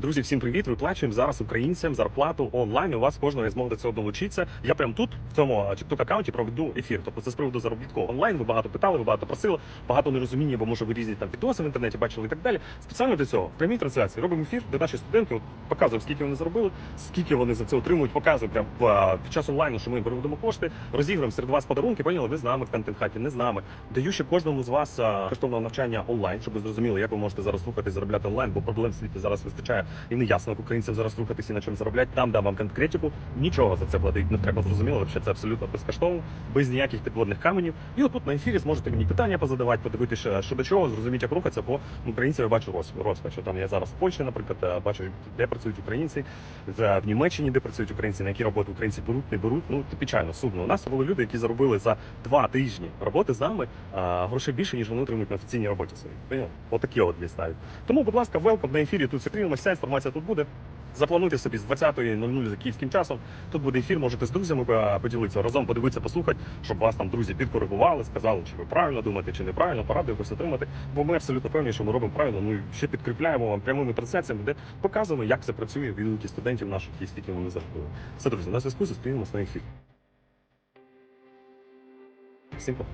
Друзі, всім привіт! Виплачуємо зараз українцям зарплату онлайн. У вас кожного є змога до цього долучитися. Я прямо тут, в цьому TikTok аккаунті, проведу ефір. Тобто це з приводу заробітку онлайн. Ви багато питали, ви багато просили, багато нерозуміння, бо може ви різні там відоси в інтернеті бачили і так далі. Спеціально для цього в прямій трансляції робимо ефір, де наші студенти от, показуємо, скільки вони заробили, скільки вони за це отримують. Показуємо прямо під час онлайну, що ми переводимо кошти, розіграємо серед вас подарунки. Поняли, ви з нами в контент хаті, не з нами. Даю ще кожному з вас коштовного навчання онлайн, щоб ви зрозуміли, як ви можете зараз рухатись, заробляти онлайн, бо проблем світі зараз вистачає і не ясно, як українцям зараз рухатися і на чому заробляти. Там дам вам конкретику. Нічого за це платити не треба зрозуміло. Взагалі це абсолютно безкоштовно, без ніяких підводних каменів. І отут на ефірі зможете мені питання позадавати, подивитися, що до чого, зрозуміти, як рухатися, бо українців я бачу роз- розпач. Що Там я зараз в Польщі, наприклад, е, бачу, де працюють українці, в в Німеччині, де працюють українці, на які роботи українці беруть, не беруть. Ну печально, сумно. У нас були люди, які заробили за два тижні роботи з нами грошей більше, ніж вони отримують на офіційній роботі своїй. Отакі от дістають. Тому, будь ласка, велком на ефірі. Тут зустрінемося, вся інформація тут буде. Заплануйте собі з 20.00 за київським часом. Тут буде ефір, можете з друзями е, поділитися, разом подивитися, послухати, щоб вас там друзі підкоригували, сказали, чи ви правильно думаєте, чи неправильно, поради якось отримати. Бо ми абсолютно певні, що ми робимо правильно. Ну і ще підкріпляємо вам прямими трансляціями, де показуємо, як це працює в відгуки студентів наших і скільки вони заробили. Все, друзі, на зв'язку зустрінемось на ефірі. Всім па.